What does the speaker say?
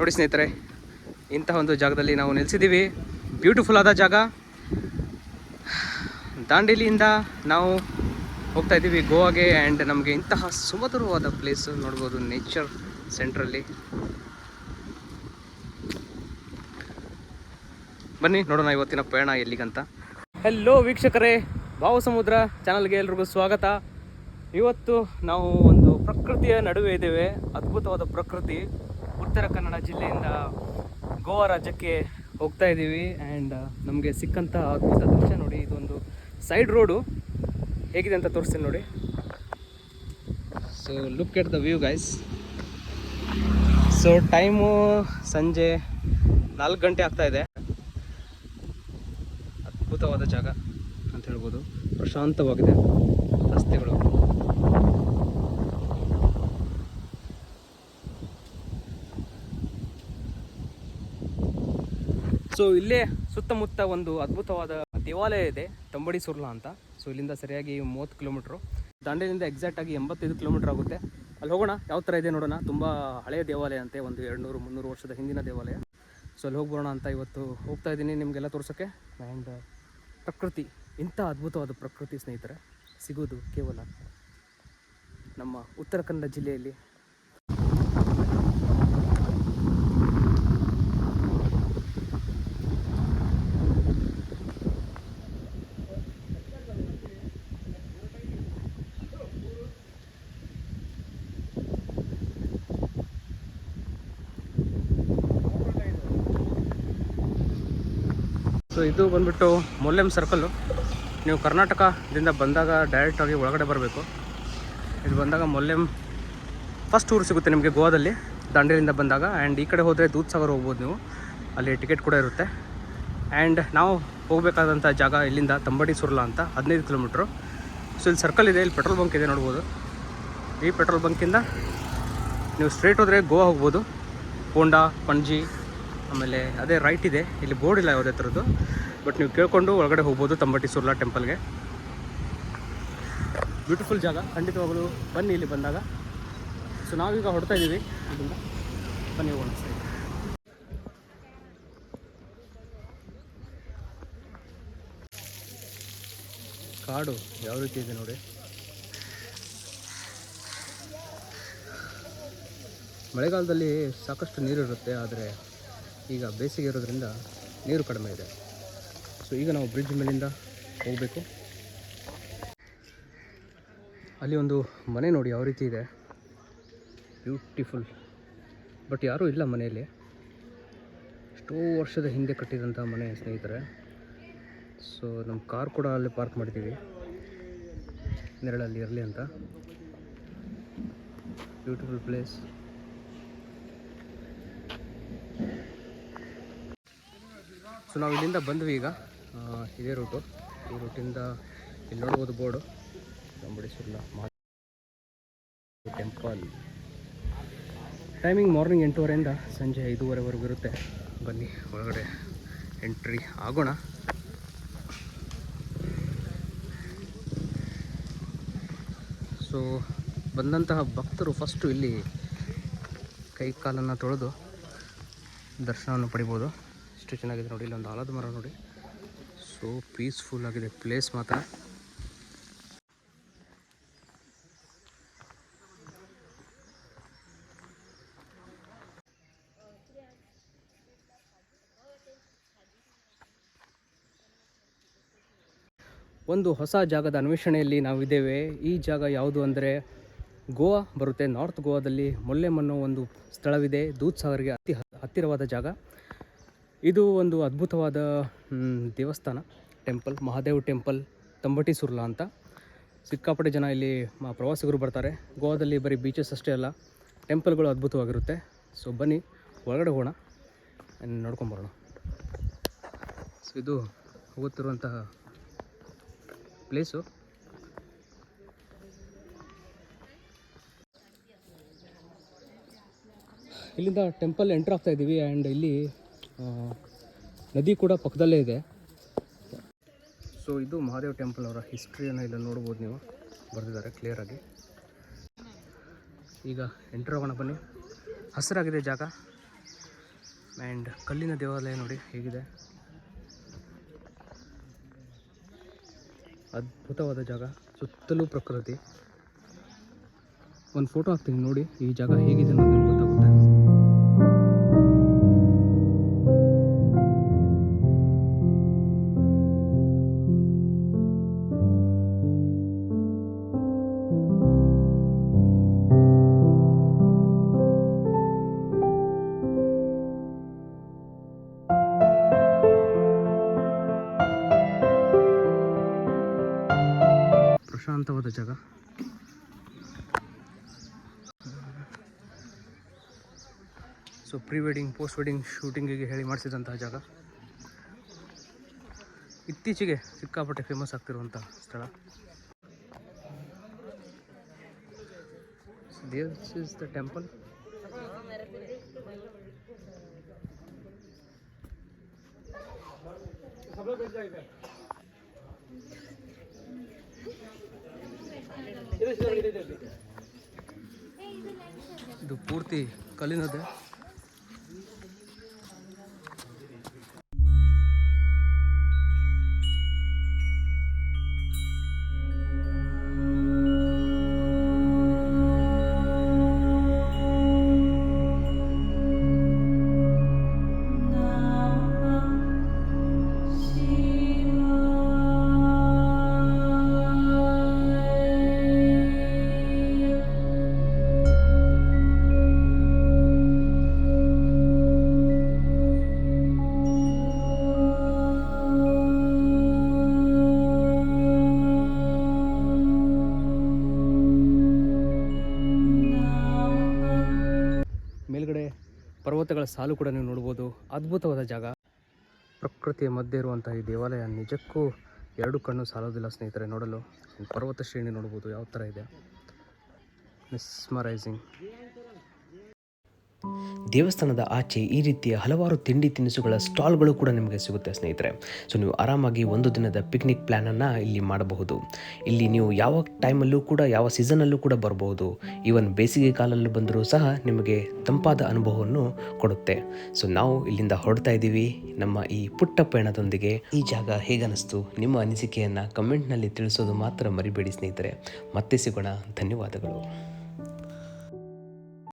ನೋಡಿ ಸ್ನೇಹಿತರೆ ಇಂತಹ ಒಂದು ಜಾಗದಲ್ಲಿ ನಾವು ನೆಲೆಸಿದ್ದೀವಿ. ಬ್ಯೂಟಿಫುಲ್ ಆದ ಜಾಗ. ದಾಂಡೇಲಿಯಿಂದ ನಾವು ಹೋಗ್ತಾ ಇದ್ದೀವಿ ಗೋವಾಗೆ ಆ್ಯಂಡ್ ನಮಗೆ ಇಂತಹ ಸುಮಧುರವಾದ ಪ್ಲೇಸ್ ನೋಡ್ಬೋದು ನೇಚರ್ ಸೆಂಟ್ರಲ್ಲಿ ಬನ್ನಿ, ನೋಡೋಣ ಇವತ್ತಿನ ಪ್ರಯಾಣ ಎಲ್ಲಿಗಂತ. ಹೆಲೋ ವೀಕ್ಷಕರೇ ಭಾವ ಸಮುದ್ರ ಚಾನಲ್ಗೆ ಎಲ್ರಿಗೂ ಸ್ವಾಗತ. ಇವತ್ತು ನಾವು ಒಂದು ಪ್ರಕೃತಿಯ ನಡುವೆ ಇದ್ದೇವೆ, ಅದ್ಭುತವಾದ ಪ್ರಕೃತಿ. ಉತ್ತರ ಕನ್ನಡ ಜಿಲ್ಲೆಯಿಂದ ಗೋವಾ ರಾಜ್ಯಕ್ಕೆ ಹೋಗ್ತಾ ಇದ್ದೀವಿ. ಆ್ಯಂಡ್ ನಮಗೆ ಸಿಕ್ಕಂಥ ಅದ್ಭುತ ದೃಶ್ಯ ನೋಡಿ, ಇದೊಂದು ಸೈಡ್ ರೋಡು. ಹೇಗಿದೆ ಅಂತ ತೋರಿಸ್ತೀನಿ ನೋಡಿ. So look at the view guys so time ಸಂಜೆ ನಾಲ್ಕು ಗಂಟೆ ಆಗ್ತಾ ಇದೆ. ಅದ್ಭುತವಾದ ಜಾಗ ಅಂತ ಹೇಳ್ಬೋದು. ಪ್ರಶಾಂತವಾಗಿದೆ ರಸ್ತೆಗಳು. ಸೊ ಇಲ್ಲೇ ಸುತ್ತಮುತ್ತ ಒಂದು ಅದ್ಭುತವಾದ ದೇವಾಲಯ ಇದೆ, ತಂಬಡಿ ಸುರ್ಲಾ ಅಂತ. ಸೊ ಇಲ್ಲಿಂದ ಸರಿಯಾಗಿ ಮೂವತ್ತು ಕಿಲೋಮೀಟ್ರು. ದಾಂಡೇಲಿಂದ ಎಕ್ಸಾಕ್ಟ್ ಆಗಿ ಎಂಬತ್ತೈದು ಕಿಲೋಮೀಟರ್ ಆಗುತ್ತೆ. ಅಲ್ಲಿ ಹೋಗೋಣ, ಯಾವ ಥರ ಇದೆ ನೋಡೋಣ. ತುಂಬ ಹಳೆಯ ದೇವಾಲಯ ಅಂತೆ, ಒಂದು ಎರಡು ನೂರು ಮುನ್ನೂರು ವರ್ಷದ ಹಿಂದಿನ ದೇವಾಲಯ. ಸೊ ಅಲ್ಲಿ ಹೋಗಿ ಬರೋಣ ಅಂತ ಇವತ್ತು ಹೋಗ್ತಾ ಇದ್ದೀನಿ ನಿಮಗೆಲ್ಲ ತೋರ್ಸೋಕ್ಕೆ ಆ್ಯಂಡ್ ಪ್ರಕೃತಿ, ಇಂಥ ಅದ್ಭುತವಾದ ಪ್ರಕೃತಿ ಸ್ನೇಹಿತರೆ, ಸಿಗೋದು ಕೇವಲ ನಮ್ಮ ಉತ್ತರ ಕನ್ನಡ ಜಿಲ್ಲೆಯಲ್ಲಿ. ಸೊ ಇದು ಬಂದ್ಬಿಟ್ಟು ಮೊಲ್ಲೆಂ ಸರ್ಕಲ್ಲು ನೀವು ಕರ್ನಾಟಕದಿಂದ ಬಂದಾಗ ಡೈರೆಕ್ಟಾಗಿ ಒಳಗಡೆ ಬರಬೇಕು. ಇದು ಬಂದಾಗ ಮೊಲ್ಲೆಂ ಫಸ್ಟ್ ಟೂರ್ ಸಿಗುತ್ತೆ ನಿಮಗೆ ಗೋವಾದಲ್ಲಿ, ದಾಂಡೇಲಿಂದ ಬಂದಾಗ. ಆ್ಯಂಡ್ ಈ ಕಡೆ ಹೋದರೆ ದೂದ್ ಸಾಗರ್ ಹೋಗ್ಬೋದು ನೀವು. ಅಲ್ಲಿ ಟಿಕೆಟ್ ಕೂಡ ಇರುತ್ತೆ. ಆ್ಯಂಡ್ ನಾವು ಹೋಗಬೇಕಾದಂಥ ಜಾಗ ಇಲ್ಲಿಂದ ತಂಬಡಿ ಸುರ್ಲಾ ಅಂತ, ಹದಿನೈದು ಕಿಲೋಮೀಟ್ರು ಸೊ ಇಲ್ಲಿ ಸರ್ಕಲ್ ಇದೆ, ಇಲ್ಲಿ ಪೆಟ್ರೋಲ್ ಬಂಕ್ ಇದೆ ನೋಡ್ಬೋದು. ಈ ಪೆಟ್ರೋಲ್ ಬಂಕಿಂದ ನೀವು ಸ್ಟ್ರೇಟ್ ಹೋದರೆ ಗೋವಾ ಹೋಗ್ಬೋದು. ಹೋಂಡಾ ಪಣಜಿ ಆಮೇಲೆ ಅದೇ ರೈಟ್ ಇದೆ. ಇಲ್ಲಿ ಬೋರ್ಡ್ ಇಲ್ಲ ಯಾವುದೇ ಥರದ್ದು. ಬಟ್ ನೀವು ಕೇಳಿಕೊಂಡು ಒಳಗಡೆ ಹೋಗ್ಬೋದು ತಂಬಟ್ಟಿ ಸುರ್ಲಾ ಟೆಂಪಲ್ಗೆ ಬ್ಯೂಟಿಫುಲ್ ಜಾಗ. ಖಂಡಿತವಾಗಲು ಬನ್ನಿ ಇಲ್ಲಿ ಬಂದಾಗ. ಸೊ ನಾವೀಗ ಹೊಡ್ತಾ ಇದ್ದೀವಿ ಅದರಿಂದ ಬನ್ನಿ ಹೋಗೋಣ. ಸರಿ ಕಾಡು ಯಾವ ರೀತಿ ಇದೆ ನೋಡಿ. ಮಳೆಗಾಲದಲ್ಲಿ ಸಾಕಷ್ಟು ನೀರು ಇರುತ್ತೆ ಆದರೆ ಈಗ ಬೇಸಿಗೆ ಇರೋದ್ರಿಂದ ನೀರು ಕಡಿಮೆ ಇದೆ. ಸೊ ಈಗ ನಾವು ಬ್ರಿಡ್ಜ್ ಮೇಲಿಂದ ಹೋಗಬೇಕು. ಅಲ್ಲಿ ಒಂದು ಮನೆ ನೋಡಿ, ಯಾವ ರೀತಿ ಇದೆ. ಬ್ಯೂಟಿಫುಲ್ ಬಟ್ ಯಾರೂ ಇಲ್ಲ ಮನೆಯಲ್ಲಿ. ಎಷ್ಟೋ ವರ್ಷದ ಹಿಂದೆ ಕಟ್ಟಿದಂಥ ಮನೆ ಸ್ನೇಹಿತರೆ. ಸೊ ನಮ್ಮ ಕಾರ್ ಕೂಡ ಅಲ್ಲಿ ಪಾರ್ಕ್ ಮಾಡಿದ್ದೀವಿ ನೆರಳಲ್ಲಿ ಇರಲಿ ಅಂತ. ಬ್ಯೂಟಿಫುಲ್ ಪ್ಲೇಸ್ ಸೊ ನಾವು ಇಲ್ಲಿಂದ ಬಂದ್ವಿ ಈಗ. ಇದೇ ರೂಟು ಈ ರೂಟಿಂದ ಇಲ್ಲಿ ನೋಡ್ಬೋದು ಬೋರ್ಡು. ಕಂಬಡಿಸುರ್ಲ ಟೆಂಪಲ್ ಟೈಮಿಂಗ್ ಮಾರ್ನಿಂಗ್ ಎಂಟೂವರೆಯಿಂದ ಸಂಜೆ ಐದೂವರೆವರೆಗೂ ಇರುತ್ತೆ. ಬನ್ನಿ, ಒಳಗಡೆ ಎಂಟ್ರಿ ಆಗೋಣ. ಸೊ ಬಂದಂತಹ ಭಕ್ತರು ಫಸ್ಟು ಇಲ್ಲಿ ಕೈ ಕಾಲನ್ನು ತೊಳೆದು ದರ್ಶನವನ್ನು ಪಡಿಬೋದು. ಎಷ್ಟು ಚೆನ್ನಾಗಿದೆ ನೋಡಿ, ಇಲ್ಲೊಂದು ಆಲದ ಮರ ನೋಡಿ. ಸೊ ಪೀಸ್ಫುಲ್ ಆಗಿದೆ ಪ್ಲೇಸ್ ಮಾತ್ರ. ಒಂದು ಹೊಸ ಜಾಗದ ಅನ್ವೇಷಣೆಯಲ್ಲಿ ನಾವಿದ್ದೇವೆ. ಈ ಜಾಗ ಯಾವುದು ಅಂದರೆ, ಗೋವಾ ಬರುತ್ತೆ. ನಾರ್ತ್ ಗೋವಾದಲ್ಲಿ ಮೊಲ್ಲೆಮ್ ಅನ್ನೋ ಒಂದು ಸ್ಥಳವಿದೆ. ದೂದ್ ಸಾಗರ್ಗೆ ಅತಿ ಹತ್ತಿರವಾದ ಜಾಗ. ಇದು ಒಂದು ಅದ್ಭುತವಾದ ದೇವಸ್ಥಾನ. ಟೆಂಪಲ್ ಮಹಾದೇವ್ ಟೆಂಪಲ್ ತಂಬಟಿ ಸುರ್ಲಾ ಅಂತ. ಸಿಕ್ಕಾಪಟ್ಟೆ ಜನ ಇಲ್ಲಿ ಪ್ರವಾಸಿಗರು ಬರ್ತಾರೆ. ಗೋವಾದಲ್ಲಿ ಬರೀ ಬೀಚಸ್ ಅಷ್ಟೇ ಅಲ್ಲ ಟೆಂಪಲ್ಗಳು ಅದ್ಭುತವಾಗಿರುತ್ತೆ. ಸೊ ಬನ್ನಿ, ಒಳಗಡೆ ಹೋಗೋಣ. ನೋಡ್ಕೊಂಬರೋಣ ಸೊ ಇದು ಹೋಗುತ್ತಿರುವಂತಹ ಪ್ಲೇಸು ಇಲ್ಲಿಂದ ಟೆಂಪಲ್ ಎಂಟ್ರ್ ಆಗ್ತಾ ಇದ್ದೀವಿ. ಆ್ಯಂಡ್ ಇಲ್ಲಿ ನದಿ ಕೂಡ ಪಕ್ಕದಲ್ಲೇ ಇದೆ. ಸೊ ಇದು ಮಹಾದೇವ್ ಟೆಂಪಲ್ ಅವರ ಹಿಸ್ಟ್ರಿಯನ್ನು ಇಲ್ಲಿ ನೋಡ್ಬೋದು ನೀವು. ಬರೆದಿದ್ದಾರೆ ಕ್ಲಿಯರಾಗಿ ಈಗ ಎಂಟರ್ ಹೋಗೋಣ ಬನ್ನಿ. ಹಸಿರಾಗಿದೆ ಜಾಗ. ಆ್ಯಂಡ್ ಕಲ್ಲಿನ ದೇವಾಲಯ ನೋಡಿ ಹೇಗಿದೆ. ಅದ್ಭುತವಾದ ಜಾಗ. ಸುತ್ತಲೂ ಪ್ರಕೃತಿ. ಒಂದು ಫೋಟೋ ಹಾಕ್ತೀನಿ ನೋಡಿ ಈ ಜಾಗ ಹೇಗಿದೆ ಅನ್ನೋದು ಪ್ರಶಾಂತವಾದ ಜಾಗ? So pre wedding post wedding ಶೂಟಿಂಗಿಗೆ ಹೇಳಿ ಮಾಡಿಸಿದಂತಹ ಜಾಗ. ಇತ್ತೀಚೆಗೆ ಸಿಕ್ಕಾಪಟ್ಟೆ ಫೇಮಸ್ ಆಗ್ತಿರುವಂಥ ಸ್ಥಳ. ದಿಸ್ ಇಸ್ ದ ಟೆಂಪಲ್ ಇದು ಪೂರ್ತಿ ಕಲ್ಲಿನದೆ ಮೇಲ್ಗಡೆ ಪರ್ವತಗಳ ಸಾಲು ಕೂಡ ನೀವು ನೋಡ್ಬೋದು. ಅದ್ಭುತವಾದ ಜಾಗ. ಪ್ರಕೃತಿಯ ಮಧ್ಯೆ ಇರುವಂತಹ ಈ ದೇವಾಲಯ ನಿಜಕ್ಕೂ ಎರಡು ಕಣ್ಣು ಸಾಲೋದಿಲ್ಲ ಸ್ನೇಹಿತರೆ, ನೋಡಲು. ಪರ್ವತ ಶ್ರೇಣಿ ನೋಡ್ಬೋದು, ಯಾವ ಥರ ಇದೆ. ಮಿಸ್ಮರೈಸಿಂಗ್ ದೇವಸ್ಥಾನದ ಆಚೆ ಈ ರೀತಿಯ ಹಲವಾರು ತಿಂಡಿ ತಿನಿಸುಗಳ ಸ್ಟಾಲ್ಗಳು ಕೂಡ ನಿಮಗೆ ಸಿಗುತ್ತೆ ಸ್ನೇಹಿತರೆ. ಸೊ ನೀವು ಆರಾಮಾಗಿ ಒಂದು ದಿನದ ಪಿಕ್ನಿಕ್ ಪ್ಲ್ಯಾನನ್ನು ಇಲ್ಲಿ ಮಾಡಬಹುದು. ಇಲ್ಲಿ ನೀವು ಯಾವ ಟೈಮಲ್ಲೂ ಕೂಡ, ಯಾವ ಸೀಸನಲ್ಲೂ ಕೂಡ ಬರಬಹುದು. ಈವನ್ ಬೇಸಿಗೆ ಕಾಲಲ್ಲೂ ಬಂದರೂ ಸಹ ನಿಮಗೆ ತಂಪಾದ ಅನುಭವವನ್ನು ಕೊಡುತ್ತೆ. ಸೊ ನಾವು ಇಲ್ಲಿಂದ ಹೊರಡ್ತಾ ಇದ್ದೀವಿ. ನಮ್ಮ ಈ ಪುಟ್ಟ ಪಯಣದೊಂದಿಗೆ. ಈ ಜಾಗ ಹೇಗನ್ನಿಸ್ತು? ನಿಮ್ಮ ಅನಿಸಿಕೆಯನ್ನು ಕಮೆಂಟ್ನಲ್ಲಿ ತಿಳಿಸೋದು ಮಾತ್ರ ಮರಿಬೇಡಿ ಸ್ನೇಹಿತರೆ. ಮತ್ತೆ ಸಿಗೋಣ. ಧನ್ಯವಾದಗಳು.